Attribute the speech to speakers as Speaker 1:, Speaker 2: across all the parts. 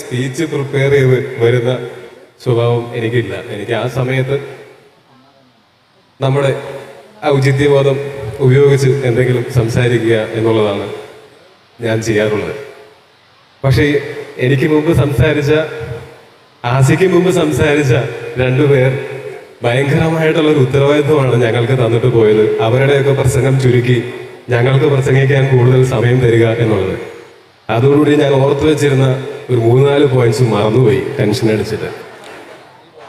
Speaker 1: Speech prepare ചെയ്ത് വരുന്ന സ്വഭാവം എനിക്കില്ല. എനിക്ക് ആ സമയത്ത് നമ്മുടെ ഔചിത്യബോധം ഉപയോഗിച്ച് എന്തെങ്കിലും സംസാരിക്കുക എന്നുള്ളതാണ് ഞാൻ ചെയ്യാറുള്ളത്. പക്ഷേ എനിക്ക് മുമ്പ് സംസാരിച്ച ആസിക്ക് മുമ്പ് സംസാരിച്ച രണ്ടുപേർ ഭയങ്കരമായിട്ടുള്ള ഒരു ഉത്തരവാദിത്വമാണ് ഞങ്ങൾക്ക് തന്നിട്ട് പോയത്. അവരുടെയൊക്കെ പ്രസംഗം ചുരുക്കി ഞങ്ങൾക്ക് പ്രസംഗിക്കാൻ കൂടുതൽ സമയം തരിക എന്നുള്ളത്. അതോടുകൂടി ഞാൻ ഓർത്തു വെച്ചിരുന്ന ഒരു മൂന്നാൽ പോയിന്റ്സ് മറന്നുപോയി ടെൻഷൻ അടിച്ചിട്ട്.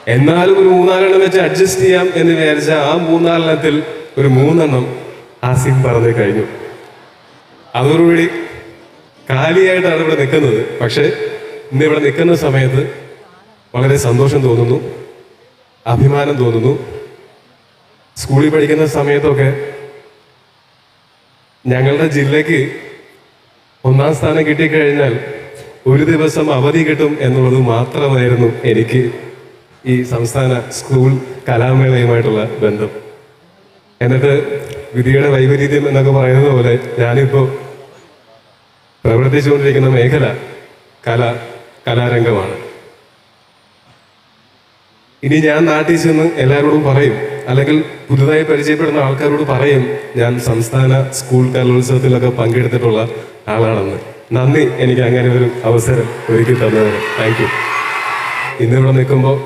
Speaker 1: എന്നാലും ഒരു മൂന്നാലെണ്ണം വെച്ച് അഡ്ജസ്റ്റ് ചെയ്യാം എന്ന് വിചാരിച്ച ആ മൂന്നാലെണ്ണത്തിൽ ഒരു മൂന്നെണ്ണം ആസിം പറഞ്ഞു കഴിഞ്ഞു. അതോടുകൂടി കാലിയായിട്ടാണ് ഇവിടെ നിൽക്കുന്നത്. പക്ഷേ ഇന്ന് ഇവിടെ നിൽക്കുന്ന സമയത്ത് വളരെ സന്തോഷം തോന്നുന്നു അഭിമാനം തോന്നുന്നു. സ്കൂളിൽ പഠിക്കുന്ന സമയത്തൊക്കെ ഞങ്ങളുടെ ജില്ലയ്ക്ക് ഒന്നാം സ്ഥാനം കിട്ടിക്കഴിഞ്ഞാൽ ഒരു ദിവസം അവധി കിട്ടും എന്നുള്ളത് മാത്രമായിരുന്നു എനിക്ക് ഈ സംസ്ഥാന സ്കൂൾ കലാമേളയുമായിട്ടുള്ള ബന്ധം. എന്നിട്ട് വിധിയുടെ വൈപരീത്യം എന്നൊക്കെ പറയുന്നത് പോലെ ഞാനിപ്പോൾ പ്രവർത്തിച്ചുകൊണ്ടിരിക്കുന്ന മേഖല കല കലാരംഗമാണ്. ഇനി ഞാൻ നാട്ടിൽ ചെന്ന് എല്ലാവരോടും പറയും. അല്ലെങ്കിൽ പുതുതായി പരിചയപ്പെടുന്ന ആൾക്കാരോട് പറയും ഞാൻ സംസ്ഥാന സ്കൂൾ കലോത്സവത്തിലൊക്കെ പങ്കെടുത്തിട്ടുള്ള ആളാണെന്ന്. നന്ദി എനിക്ക് അങ്ങനെ ഒരു അവസരം ഒരുക്കി തന്നതിന്. താങ്ക് യു ഇന്നിവിടെ നിൽക്കുമ്പോൾ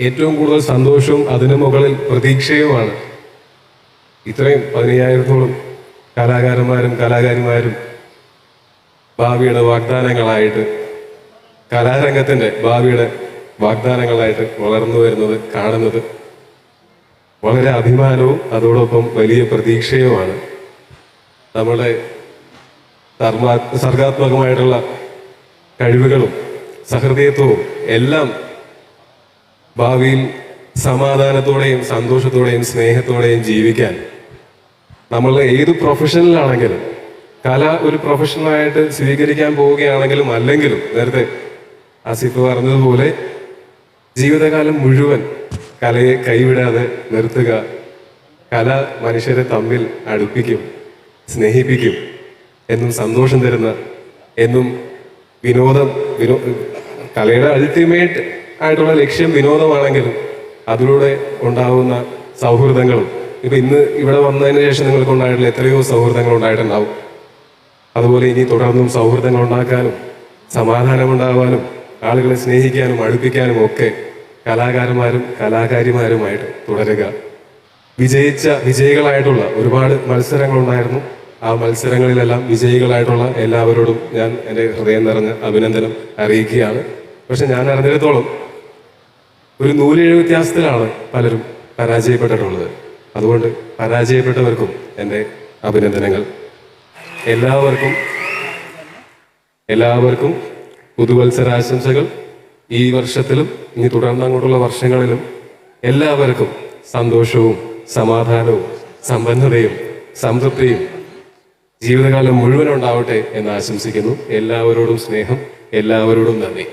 Speaker 1: ഏറ്റവും കൂടുതൽ സന്തോഷവും അതിനു മുകളിൽ പ്രതീക്ഷയുമാണ്. ഇത്രയും പതിനയ്യായിരത്തോളം കലാകാരന്മാരും കലാകാരിമാരും ഭാവിയുടെ വാഗ്ദാനങ്ങളായിട്ട് കലാരംഗത്തിന്റെ ഭാവിയുടെ വാഗ്ദാനങ്ങളായിട്ട് വളർന്നു വരുന്നത് കാണുന്നത് വളരെ അഭിമാനവും അതോടൊപ്പം വലിയ പ്രതീക്ഷയുമാണ്. നമ്മളെ സർഗാത്മകമായിട്ടുള്ള കഴിവുകളും സഹൃദയത്വവും എല്ലാം ഭാവിയിൽ സമാധാനത്തോടെയും സന്തോഷത്തോടെയും സ്നേഹത്തോടെയും ജീവിക്കാൻ നമ്മൾ ഏത് പ്രൊഫഷനിലാണെങ്കിലും കല ഒരു പ്രൊഫഷണലായിട്ട് സ്വീകരിക്കാൻ പോവുകയാണെങ്കിലും അല്ലെങ്കിലും നേരത്തെ ആസിഫ് പറഞ്ഞതുപോലെ ജീവിതകാലം മുഴുവൻ കലയെ കൈവിടാതെ നിർത്തുക. കല മനുഷ്യരെ തമ്മിൽ അടുപ്പിക്കും സ്നേഹിപ്പിക്കും എന്നും സന്തോഷം തരുന്ന എന്നും വിനോദം വിനോ കലയുടെ അൾട്ടിമേറ്റ് ആയിട്ടുള്ള ലക്ഷ്യം വിനോദമാണെങ്കിലും അതിലൂടെ ഉണ്ടാവുന്ന സൗഹൃദങ്ങളും. ഇപ്പം ഇന്ന് ഇവിടെ വന്നതിന് ശേഷം നിങ്ങൾക്ക് ഉണ്ടായിട്ടുള്ള എത്രയോ സൗഹൃദങ്ങൾ ഉണ്ടായിട്ടുണ്ടാവും. അതുപോലെ ഇനി തുടർന്നും സൗഹൃദങ്ങൾ ഉണ്ടാക്കാനും സമാധാനം ഉണ്ടാവാനും ആളുകളെ സ്നേഹിക്കാനും അടുപ്പിക്കാനും ഒക്കെ കലാകാരന്മാരും കലാകാരിമാരുമായിട്ട് തുടരുക. വിജയിച്ച വിജയികളായിട്ടുള്ള ഒരുപാട് മത്സരങ്ങളുണ്ടായിരുന്നു. ആ മത്സരങ്ങളിലെല്ലാം വിജയികളായിട്ടുള്ള എല്ലാവരോടും ഞാൻ എന്റെ ഹൃദയം നിറഞ്ഞ അഭിനന്ദനം അറിയിക്കുകയാണ്. പക്ഷെ ഞാൻ അറിഞ്ഞിടത്തോളം ഒരു നൂലേഴ് വ്യത്യാസത്തിലാണ് പലരും പരാജയപ്പെട്ടിട്ടുള്ളത്. അതുകൊണ്ട് പരാജയപ്പെട്ടവർക്കും എന്റെ അഭിനന്ദനങ്ങൾ. എല്ലാവർക്കും എല്ലാവർക്കും പുതുവത്സരാശംസകൾ ഈ വർഷത്തിലും ഇനി തുടർന്ന് അങ്ങോട്ടുള്ള വർഷങ്ങളിലും എല്ലാവർക്കും സന്തോഷവും സമാധാനവും സമ്പന്നതയും സംതൃപ്തിയും ജീവിതകാലം മുഴുവൻ ഉണ്ടാവട്ടെ എന്ന് ആശംസിക്കുന്നു. എല്ലാവരോടും സ്നേഹം എല്ലാവരോടും നന്ദി.